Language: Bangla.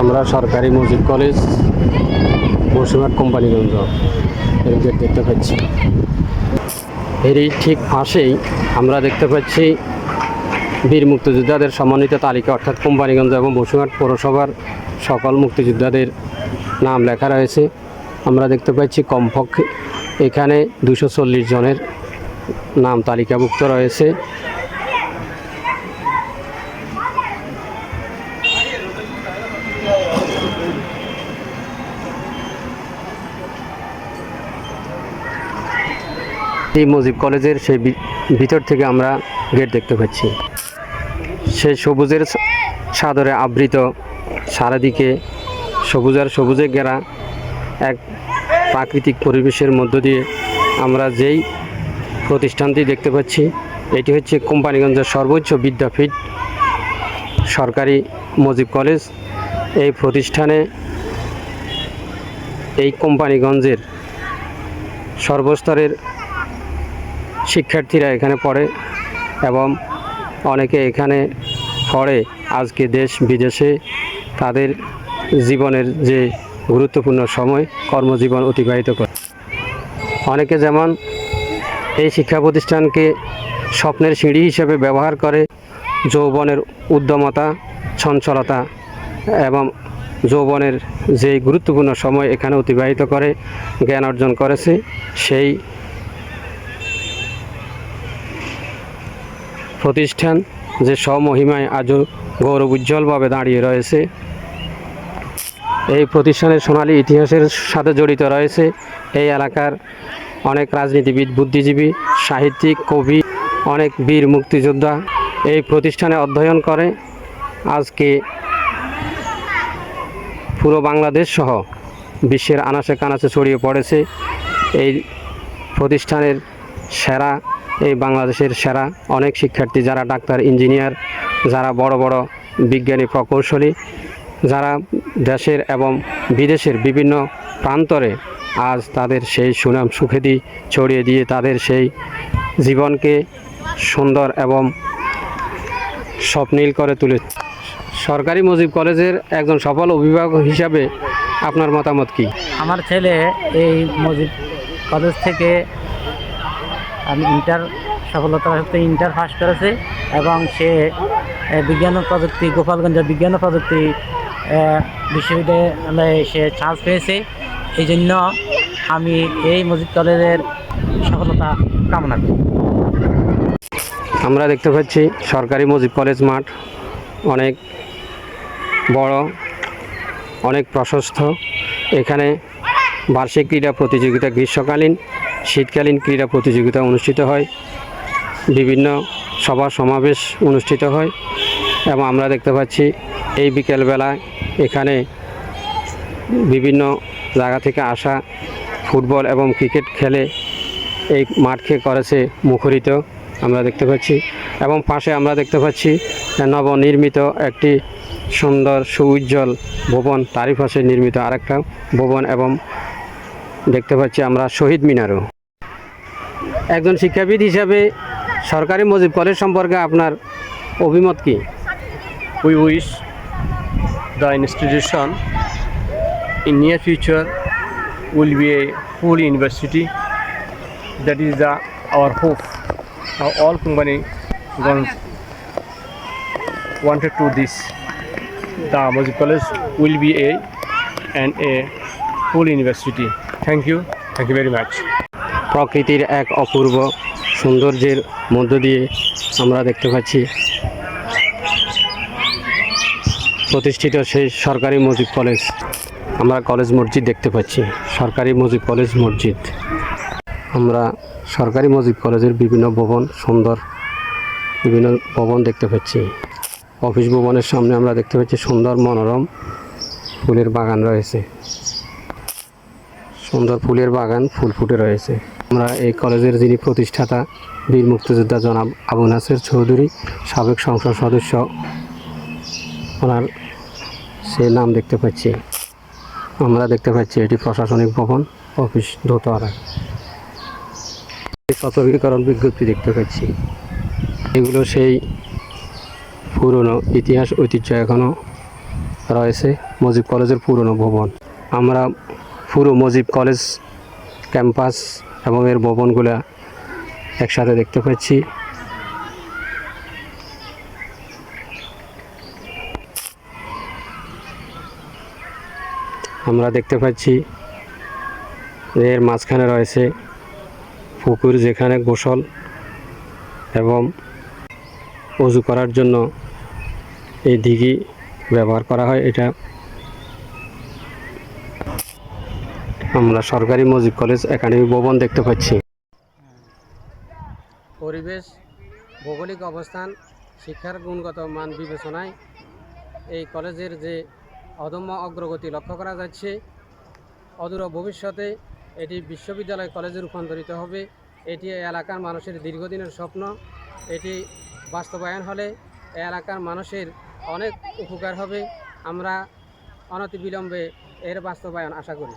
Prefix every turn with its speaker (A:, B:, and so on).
A: আমরা সরকারি মসজিদ কলেজ বসিরহাট কোম্পানিগঞ্জ এর গেট দেখতে পাচ্ছি। এরই ঠিক পাশেই আমরা দেখতে পাচ্ছি বীর মুক্তিযোদ্ধাদের সম্মানিত তালিকা, অর্থাৎ কোম্পানিগঞ্জ এবং বসিরহাট পৌরসভার সকল মুক্তিযোদ্ধাদের নাম লেখা রয়েছে। আমরা দেখতে পাচ্ছি কমপক্ষে এখানে দুশো জনের নাম তালিকাভুক্ত রয়েছে। এই মুজিব কলেজের সেই ভিতর থেকে আমরা গেট দেখতে পাচ্ছি। সেই সবুজের সাদরে আবৃত সারাদিকে সবুজ আর সবুজে ঘেরা এক প্রাকৃতিক পরিবেশের মধ্য দিয়ে আমরা যেই প্রতিষ্ঠানটি দেখতে পাচ্ছি, এটি হচ্ছে কোম্পানিগঞ্জের সর্বোচ্চ বিদ্যাপীঠ সরকারি মজিব কলেজ। এই প্রতিষ্ঠানে এই কোম্পানিগঞ্জের সর্বস্তরের শিক্ষার্থীরা এখানে পড়ে এবং অনেকে এখানে পড়ে। আজকে দেশ বিদেশে তাদের জীবনের যে গুরুত্বপূর্ণ সময়, কর্মজীবন অতিবাহিত করে। অনেকে যেমন এই শিক্ষা প্রতিষ্ঠানকে স্বপ্নের সিঁড়ি হিসেবে ব্যবহার করে, যৌবনের উদ্যমতা, চঞ্চলতা এবং যৌবনের যে গুরুত্বপূর্ণ সময় এখানে অতিবাহিত করে, জ্ঞান অর্জন করেছে, সেই প্রতিষ্ঠান যে স্বমহিমায় আজও গৌরব উজ্জ্বলভাবে দাঁড়িয়ে রয়েছে। এই প্রতিষ্ঠানের সোনালী ইতিহাসের সাথে জড়িত রয়েছে এই এলাকার অনেক রাজনীতিবিদ, বুদ্ধিজীবী, সাহিত্যিক, কবি, অনেক বীর মুক্তিযোদ্ধা এই প্রতিষ্ঠানে অধ্যয়ন করে। আজকে পুরো বাংলাদেশ সহ বিশ্বের আনাচে কানাচে ছড়িয়ে পড়েছে এই প্রতিষ্ঠানের সেরা এই বাংলাদেশের সেরা অনেক শিক্ষার্থী, যারা ডাক্তার, ইঞ্জিনিয়ার, যারা বড় বড় বিজ্ঞানী, প্রকৌশলী, যারা দেশের এবং বিদেশের বিভিন্ন প্রান্তরে আজ তাদের সেই সুনাম সুখেদি ছড়িয়ে দিয়ে তাদের সেই জীবনকে সুন্দর এবং স্বপ্নীল করে তুলে সরকারি মজিব কলেজের একজন সফল অভিভাবক হিসাবে আপনার মতামত কি?
B: আমার ছেলে এই মজিদ কলেজ থেকে আমি ইন্টার সফলতার সাথে ইন্টার পাস করেছে এবং সে বিজ্ঞান প্রযুক্তি, গোপালগঞ্জ বিজ্ঞান প্রযুক্তি বিশ্ববিদ্যালয়ে সে চান্স পেয়েছে। এই জন্য আমি এই মসজিদ কলেজের সফলতা কামনা করি।
A: আমরা দেখতে পাচ্ছি সরকারি মজিব কলেজ মাঠ। অনেক বড়, অনেক প্রশস্ত। এখানে বার্ষিক ক্রীড়া প্রতিযোগিতা গ্রীষ্মকালীন শীতকালীন ক্রীড়া প্রতিযোগিতা অনুষ্ঠিত হয়। বিভিন্ন সভা সমাবেশ অনুষ্ঠিত হয় এবং আমরা দেখতে পাচ্ছি এই বিকেলবেলায় এখানে বিভিন্ন জায়গা থেকে আসা ফুটবল এবং ক্রিকেট খেলে এই মাঠকে করেছে মুখরিত আমরা দেখতে পাচ্ছি এবং পাশে আমরা দেখতে পাচ্ছি নবনির্মিত একটি সুন্দর সুউজ্জ্বল ভবন, তারই নির্মিত আরেকটা ভবন এবং দেখতে পাচ্ছি আমরা শহীদ মিনারও। একজন শিক্ষাবিদ হিসাবে সরকারি মজিব কলেজ সম্পর্কে আপনার অভিমত কি?
C: We wish the institution in near future will be a full university that is the our hope all company wanted to this the Mujib college will be a and a full university thank you thank you very much.
A: প্রকৃতির এক অপূর্ব সৌন্দর্যের মধ্য দিয়ে আমরা দেখতে পাচ্ছি প্রতিষ্ঠিত সেই সরকারি মসজিদ কলেজ। আমরা কলেজ মসজিদ দেখতে পাচ্ছি, সরকারি মসজিদ কলেজ মসজিদ। আমরা সরকারি মসজিদ কলেজের বিভিন্ন ভবন, সুন্দর বিভিন্ন ভবন দেখতে পাচ্ছি। অফিস ভবনের সামনে আমরা দেখতে পাচ্ছি সুন্দর মনোরম ফুলের বাগান রয়েছে। সুন্দর ফুলের বাগান ফুল ফুটে রয়েছে। আমরা এই কলেজের যিনি প্রতিষ্ঠাতা, বীর মুক্তিযোদ্ধা জনাব আবু নাসের চৌধুরী, সাবেক সংসদ সদস্য, ওনার সে নাম দেখতে পাচ্ছি। আমরা দেখতে পাচ্ছি এটি প্রশাসনিক ভবন, অফিস দোতলা সতর্কীকরণ বিজ্ঞপ্তি দেখতে পাচ্ছি। এগুলো সেই পুরনো ইতিহাস ঐতিহ্য এখনও রয়েছে, মজিব কলেজের পুরনো ভবন। আমরা পুরো মজিব কলেজ ক্যাম্পাস এবং এর ভবনগুলা একসাথে দেখতে পাচ্ছি। আমরা দেখতে পাচ্ছি এর মাঝখানে রয়েছে পুকুর যেখানে গোসল এবং অজু করার জন্য এই দিঘি ব্যবহার করা হয়। এটা আমরা সরকারি মজিব কলেজ একাডেমি ভবন দেখতে পাচ্ছি। পরিবেশ, ভৌগোলিক অবস্থান, শিক্ষার গুণগত মান বিবেচনায় এই কলেজের যে অদম্য অগ্রগতি লক্ষ্য করা যাচ্ছে, অদূর ভবিষ্যতে এটি বিশ্ববিদ্যালয় কলেজে রূপান্তরিত হবে। এটি এলাকার মানুষের দীর্ঘদিনের স্বপ্ন। এটি বাস্তবায়ন হলে এলাকার মানুষের অনেক উপকার হবে। আমরা অনতিবিলম্বে এর বাস্তবায়ন আশা করি।